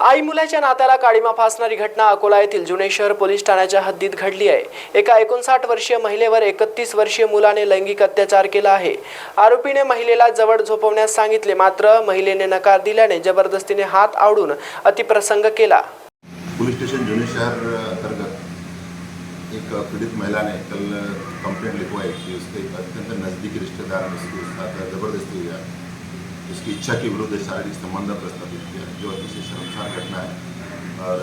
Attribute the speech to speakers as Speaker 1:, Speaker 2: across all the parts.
Speaker 1: आई मुलाच्या नात्याला काळीमा फासणारी घटना अकोला येथील जुने शहर पोलीस ठाण्याच्या हद्दीत घडली आहे. एका एकोणसाठ वर्षीय महिलेवर एकतीस वर्षीय मुलाने लैंगिक अत्याचार केला आहे. आरोपीने महिलेला जवळ झोपवण्यास सांगितले मात्र महिलेने नकार दिल्याने जबरदस्तीने हात आवडून अतिप्रसंग केला.
Speaker 2: पोलीस स्टेशन जुने शहर अंतर्गत एक पीड़ित महिलाने कल कंप्लेंट लिखवाई कि उसके अत्यंत नज़दीकी रिश्तेदार ने उसके साथ ज़बरदस्ती उसकी इच्छा के विरुद्ध शारीरिक संबंध प्रस्तावित किया जो अतिशय शर्मसार घटना है। और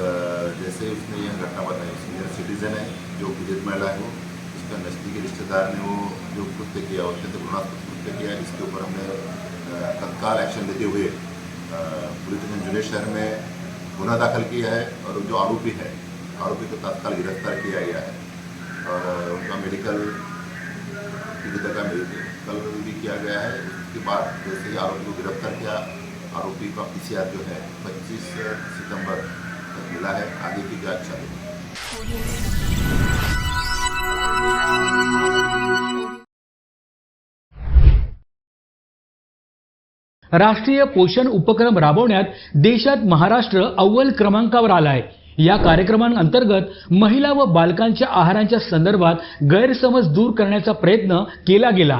Speaker 2: जैसे उसने यह घटना बताई, सीनियर सिटीजन है, जो पीड़ित महिला है वो उसका नज़दीकी रिश्तेदार ने वो जो कृत्य किया, अत्यंत घृणास्पद कृत्य किया इसके ऊपर हमने तत्काल एक्शन लेते हुए पुलिस स्टेशन जुने शहर में गुना दाखिल किया है और जो आरोपी है, आरोपी को तत्काल गिरफ़्तार किया गया है। और उनका मेडिकल पीड़िता का मेडिकल भी किया गया है। उसके बाद जैसे ही आरोपी को गिरफ्तार किया आरोपी का पीसीआर जो है 25 सितंबर तक मिला है। आगे की जांच चालू
Speaker 3: राष्ट्रीय पोषण उपक्रम राबवण्यात देशात महाराष्ट्र अव्वल क्रमांकावर आला आहे या कार्यक्रमांतर्गत महिला व बालकांच्या आहारांच्या संदर्भात गैरसमज दूर करण्याचा प्रयत्न केला गेला.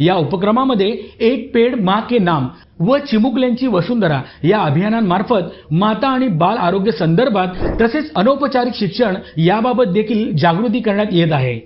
Speaker 3: या उपक्रमामध्ये एक पेड मा के नाम व चिमुकल्यांची वसुंधरा या अभियानांमार्फत माता आणि बाल आरोग्य संदर्भात तसेच अनौपचारिक शिक्षण याबाबत देखील जागृती करण्यात येत आहे.